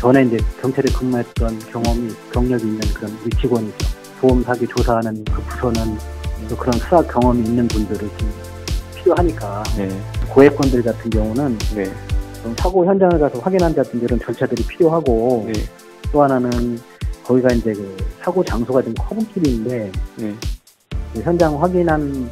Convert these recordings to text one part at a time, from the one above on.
전에 이제 경찰에 근무했던 경험이 경력이 있는 그런 위치권이죠. 보험 사기 조사하는 그 부서는 또 그런 수사 경험이 있는 분들을 좀 필요하니까 네. 고액권들 같은 경우는 네. 좀 사고 현장을 가서 확인한다든지 이런 절차들이 필요하고 네. 또 하나는 거기가 이제 그 사고 장소가 좀 커브길인데 네. 그 현장 확인한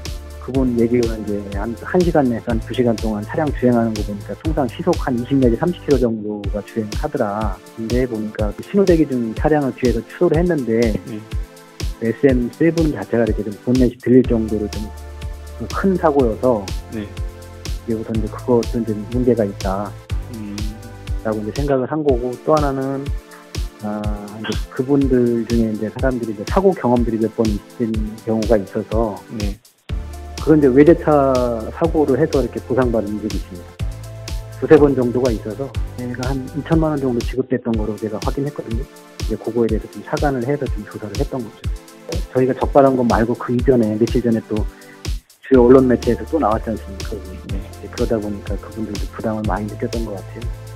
그분 얘기가 이제 한, 한 시간 내에서 한두 시간 동안 차량 주행하는 거 보니까 통상 시속 한 20 내지 30km 정도가 주행하더라. 근데 보니까 그 신호대기 중 차량을 뒤에서 추돌을 했는데 네. SM7 자체가 이렇게 좀 본넷이 들릴 정도로 좀 큰 사고여서 네. 이제 우선 이제 그것도 이제 문제가 있다. 음. 라고 이제 생각을 한 거고 또 하나는 아 이제 그분들 중에 이제 사람들이 이제 사고 경험들이 몇 번 있은 경우가 있어서 네. 그런 이제 외제차 사고를 해서 이렇게 보상받은 적이 있습니다. 두세 번 정도가 있어서 제가 한 2천만 원 정도 지급됐던 거로 제가 확인했거든요. 이제 그거에 대해서 좀 사관을 해서 좀 조사를 했던 거죠. 저희가 적발한 것 말고 그 이전에 며칠 전에 또 주요 언론 매체에서 또 나왔지 않습니까? 네. 그러다 보니까 그분들도 부담을 많이 느꼈던 것 같아요.